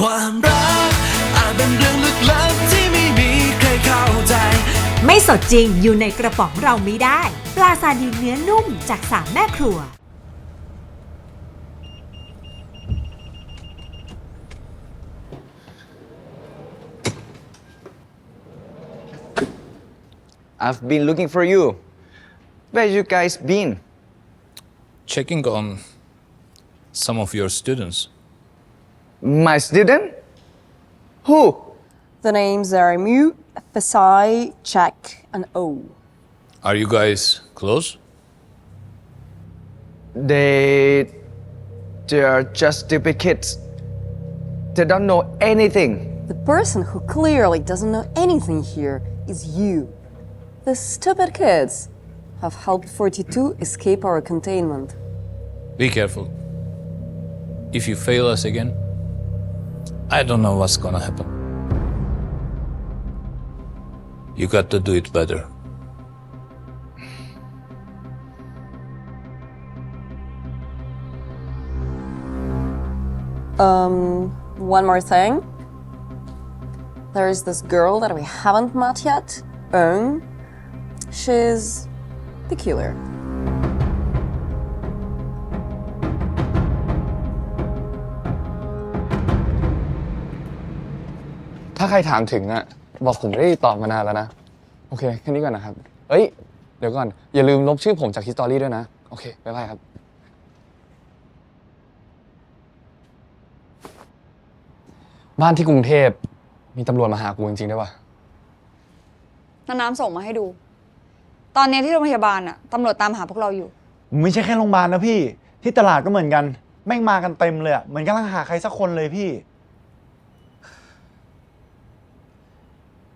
ความรักอาจเป็นเรื่องลึกลับที่ไม่มีใครเข้าใจ ไม่สดจริงอยู่ในกระป๋องเราไม่ได้ ปลาซาดิวเนื้อนุ่มจากสามแม่ครัว I've been looking for you. Where you guys been? checking on some of your students. My student? Who? The names are Mu, Fasai, Jack, and O. Are you guys close? They. They are just stupid kids. They don't know anything. The person who clearly doesn't know anything here is you. The stupid kids have helped 42 escape our containment. Be careful. If you fail us again, I don't know what's gonna happen. You got to do it better. Um, one more thing. There is this girl that we haven't met yet, Eun. She's peculiar. ใครถามถึงอะบอกผมไม่ได้ตอบมานานแล้วนะ โอเค แค่นี้ก่อนนะครับ เอ้ย เดี๋ยวก่อน อย่าลืมลบชื่อผมจากฮิสตอรี่ด้วยนะ โอเค บ๊ายบายครับบ้านที่กรุงเทพมีตำรวจมาหากูจริงๆด้วยวะน้าน้ำส่งมาให้ดู ตอนนี้ที่โรงพยาบาลอะตำรวจตามหาพวกเราอยู่ ไม่ใช่แค่โรงพยาบาลนะพี่ ที่ตลาดก็เหมือนกัน แม่งมากันเต็มเลยอะเหมือนกำลังหาใครสักคนเลยพี่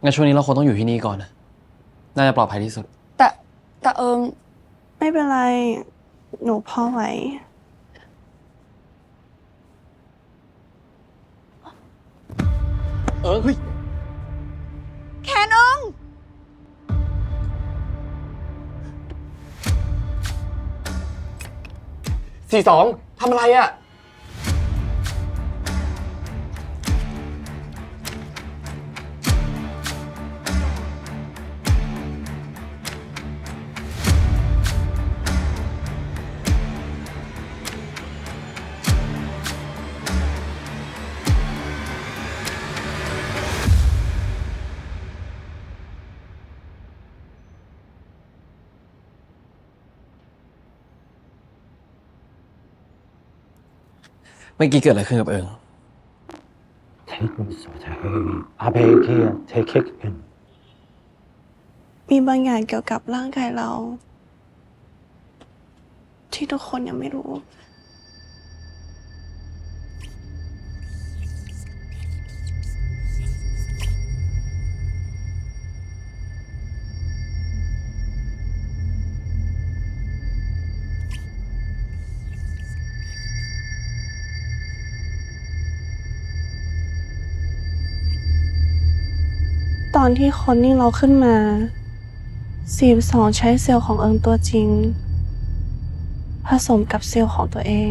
งั้นช่วงนี้เราคงต้องอยู่ที่นี่ก่อนนะน่าจะปลอดภัยที่สุด แต่แต่เอิงไม่เป็นไร หนูพอไหว เออเฮ้ยแคนเอิงสี่สองทำอะไรอะ มื่อกี้เกิดอะไรขึ้นกับเอิงมีบางอย่างเกี่ยวกับร่างกายเรา ที่ทุกคนยังไม่รู้ อนที่คนนิ่งเราขึ้นมา42ใช้เซลล์ของเอิงตัวจริง ผสมกับเซลล์ของตัวเอง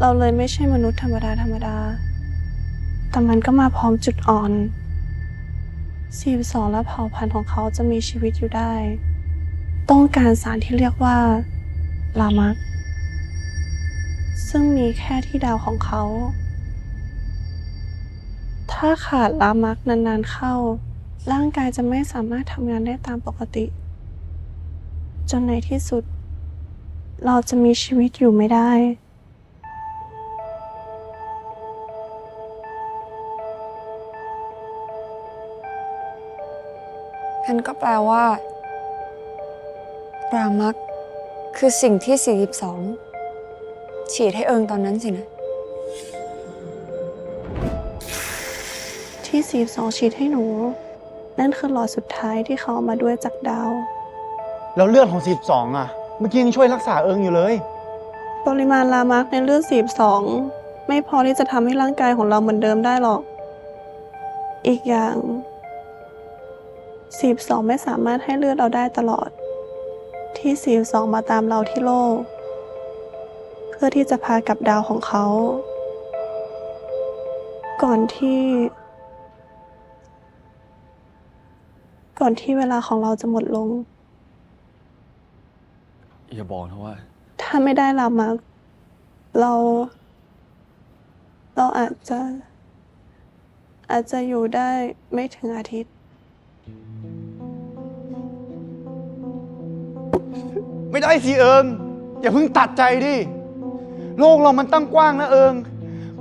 เราเลยไม่ใช่มนุษย์ธรรมดาธรรมดา แต่มันก็มาพร้อมจุดอ่อน42และเผ่าพันธุ์ของเขาจะมีชีวิตอยู่ได้ ต้องการสารที่เรียกว่า ลามัก ซึ่งมีแค่ที่ดาวของเขา ถ้าขาดลามักนานๆเข้า ร่างกายจะไม่สามารถทำงานได้ตามปกติ จนในที่สุด เราจะมีชีวิตอยู่ไม่ได้ นั่นก็แปลว่า ปรามักคือสิ่งที่ 42 ฉีดให้เอิงตอนนั้นสินะ ที่สีสองฉีดให้หนู นั่นคือหลอดสุดท้ายที่เขาเอามาด้วยจากดาว แล้วเลือดของ 42 อะ เมื่อกี้ยังช่วยรักษาเอิงอยู่เลย ปริมาณลามักในเลือดสีสองไม่พอที่จะทำให้ร่างกายของเราเหมือนเดิมได้หรอก อีกอย่างสีสองไม่สามารถให้เลือดเราได้ตลอด ที่สีสองมาตามเราที่โลก เพื่อที่จะพากลับดาวของเขา ก่อนที่ ก่อนที่เวลาของเราจะหมดลง อย่าบอกนะว่า ถ้าไม่ได้ลามาร์คเรา เราอาจจะ อาจจะอยู่ได้ไม่ถึงอาทิตย์ ไม่ได้สิเอิง อย่าเพิ่งตัดใจดิ โลกเรามันตั้งกว้างนะเอิง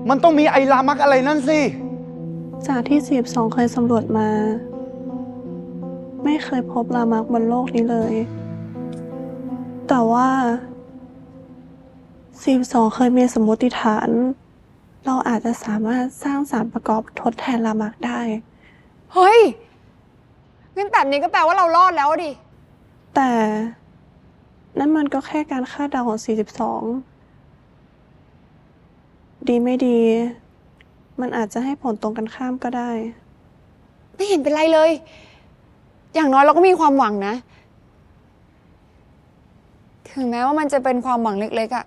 มันต้องมีไอลามักอะไรนั่นสิ จากที่สีบสองเคยสำรวจมา ไม่เคยพบลามาร์กบนโลกนี้เลย แต่ว่าสีบสองเคยมีสมมติฐาน เราอาจจะสามารถสร้างสารประกอบทดแทนลามาร์กได้ เฮ้ยงั้นแบบนี้ก็แปลว่าเรารอดแล้วอะดิ แต่นั่นมันก็แค่การคาดเดาของ42ดีไม่ดี มันอาจจะให้ผลตรงกันข้ามก็ได้ ไม่เห็นเป็นไรเลย อย่างน้อยเราก็มีความหวังนะ ถึงแม้ว่ามันจะเป็นความหวังเล็กๆอะ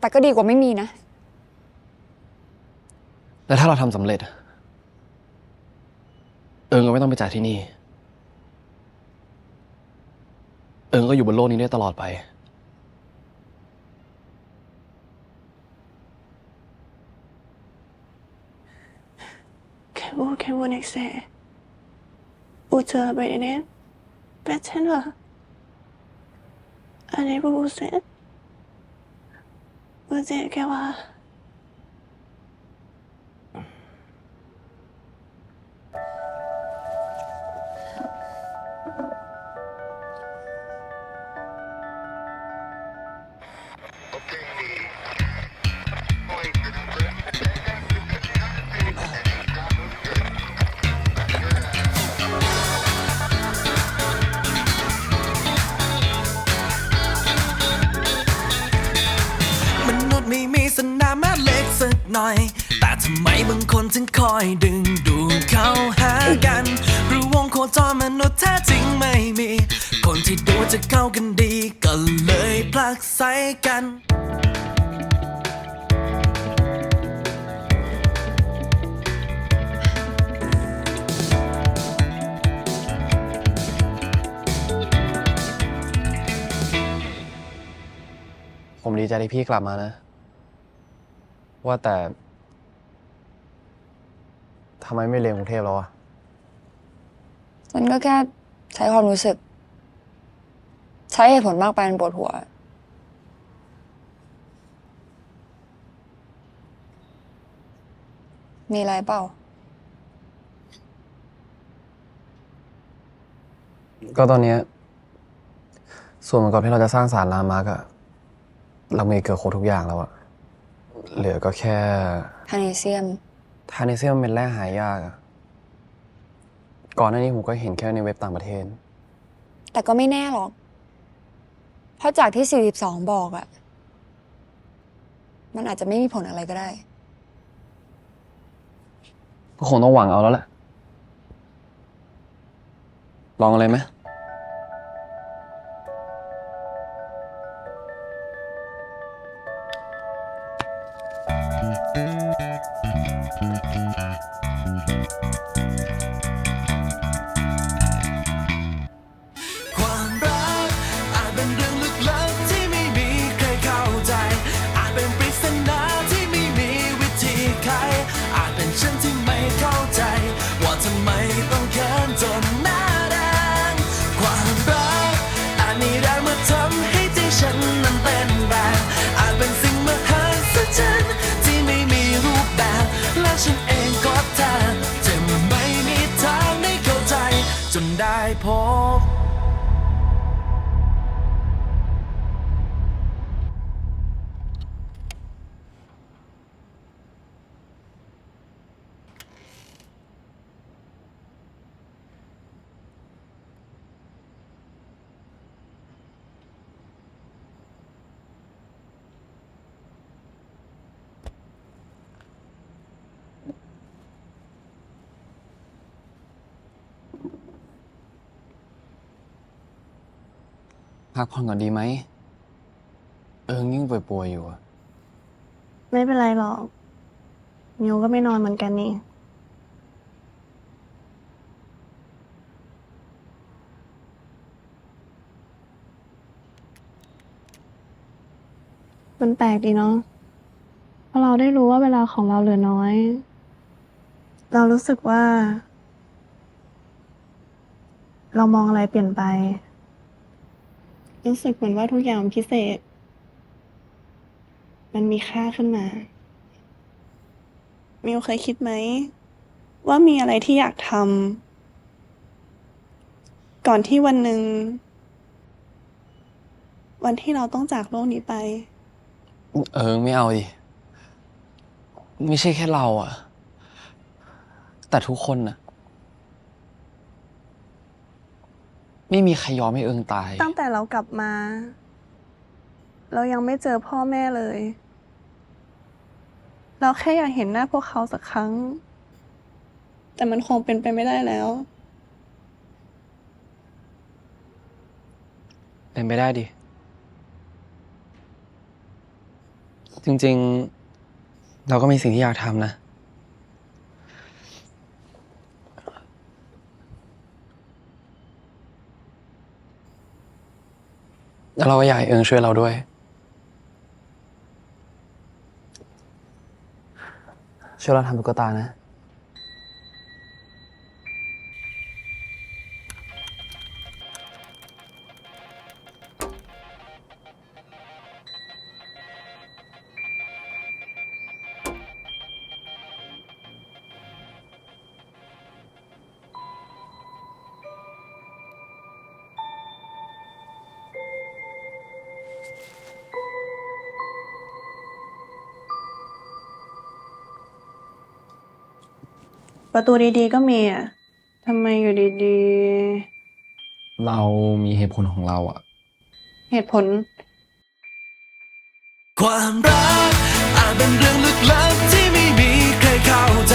แต่ก็ดีกว่าไม่มีนะ แล้วถ้าเราทำสำเร็จอะเอิงก็ไม่ต้องไปจากที่นี่ เอิงก็อยู่บนโลกนี้ได้ตลอดไปแค่พูดแค่ พูเจอไปเนี่ยเป็นเช่นเหรออันนี้พูดเสร็จอูเจแค่ว่า ถึงคอยดึงดูดเขาหากัน หรือวงโคจรมนุษย์แท้จริงไม่มี คนที่ดูจะเข้ากันดีก็เลยผลักไสกันผมดีใจที่พี่กลับมานะ ว่าแต่ ทำไมไม่เรียนกรุงเทพแล้วอะมันก็แค่ใช้ความรู้สึก ใช้เหตุผลมากไปมันปวดหัว มีอะไรเปล่า ก็ตอนเนี้ยส่วนประกอบที่เราจะสร้างสารลามาร์กอะเรามีเกือบครบทุกอย่างแล้วอะเหลือก็แค่พาเนเซียม ทาเนเซียมเป็นแร่หายากอะก่อนหน้านี้ผมก็เห็นแค่ในเว็บต่างประเทศ แต่ก็ไม่แน่หรอก เพราะจากที่ 42 บอกอะมันอาจจะไม่มีผลอะไรก็ได้ ก็คงต้องหวังเอาแล้วแหละ ลองอะไรไหมความ พักผ่อนก่อนดีไหม เอิงยิ่งป่วยๆอยู่อะไม่เป็นไรหรอก มิวก็ไม่นอนเหมือนกันนี่ มันแปลกดีเนาะเพราะเราได้รู้ว่าเวลาของเราเหลือน้อย เรารู้สึกว่า เรามองอะไรเปลี่ยนไป รู้สึกเหมือนว่าทุกอย่างพิเศษ มันมีค่าขึ้นมา มิวเคยคิดไหม ว่ามีอะไรที่อยากทำก่อนที่วันหนึ่ง วันที่เราต้องจากโลกนี้ไป เอิงไม่เอาดิ ไม่ใช่แค่เราอะแต่ทุกคนน่ะ ไม่มีใครยอมให้เอิงตาย ตั้งแต่เรากลับมา เรายังไม่เจอพ่อแม่เลย เราแค่อยากเห็นหน้าพวกเขาสักครั้ง แต่มันคงเป็นไปไม่ได้แล้ว เป็นไปได้ดิ จริงๆ เราก็มีสิ่งที่อยากทำนะ แล้วเราก็อยากให้เอิงช่วยเราด้วย ช่วยเราทำตุ๊กตานะ ประตูดีๆก็มีอะทำไมอยู่ดีๆเรามีเหตุผลของเราอะเหตุผล ความรักอาจเป็นเรื่องลึกลับที่ไม่มีใครเข้าใจ